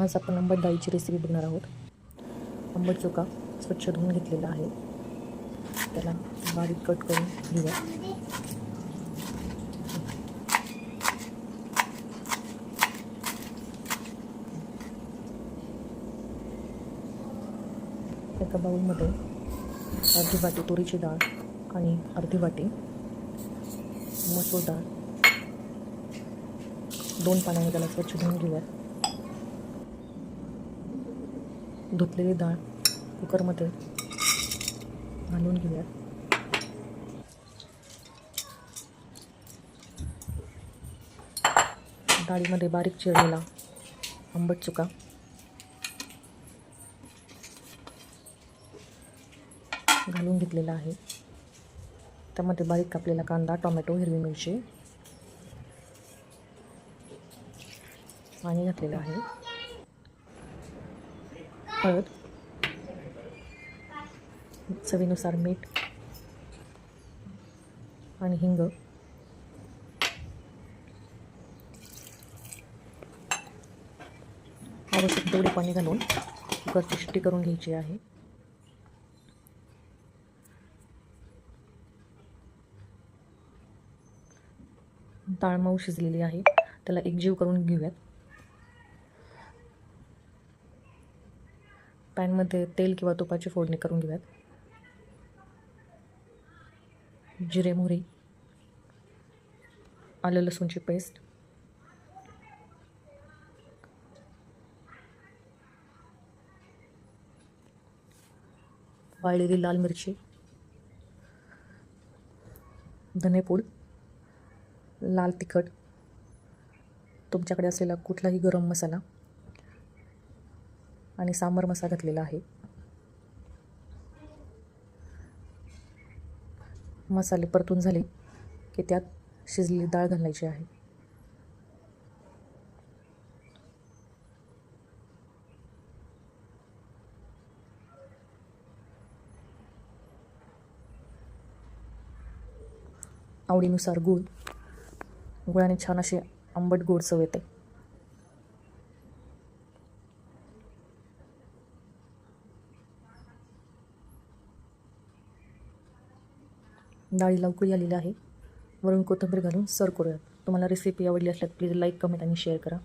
आज आपण आंबट डाळीची रेसिपी बघणार आहोत. आंबट चोका स्वच्छ धुवून घेतलेला आहे. त्याला बारीक कट करून घेऊया. एका बाऊलमध्ये अर्धी वाटी तुरीची डाळ आणि अर्धी वाटी मसूर डाळ. दोन पाण्याने त्याला स्वच्छ धुवून घेऊयात धुतलेली डाळ कुकरमध्ये घालून घेऊया डाळीमध्ये बारीक चिरलेला आंबट चुका. घालून घेतलेला आहे. त्यामध्ये बारीक कापलेला कांदा टोमॅटो हिरवी मिरची पाणी घातलेलं आहे. हळद. चवीनुसार मीठ. आणि हिंग. आवश्यक तेवढे पाणी घालून कुकरची शिट्टी करून घ्यायची आहे. ताळमाऊ शिजलेली आहे. त्याला एकजीव करून घेऊयात. पॅनमध्ये तेल किंवा तुपाची फोडणी करून घेऊयात. जिरे मोहरी आलं लसूणची पेस्ट. वाळलेली लाल मिरची. धनेपूड लाल तिखट. तुमच्याकडे असलेला कुठलाही गरम मसाला आणि सांबर मसाला घातलेला आहे. मसाले परतून झाले की त्यात शिजलेली डाळ घालायची आहे. आवडीनुसार गूळ. गुळाने छान अशी आंबट गोड चव येते. डाळीला उकळी आलेली आहे. वरून कोथिंबीर घालून सर्व करूयात. तुम्हाला रेसिपी आवडली असल्यास प्लीज लाईक कमेंट आणि शेअर करा.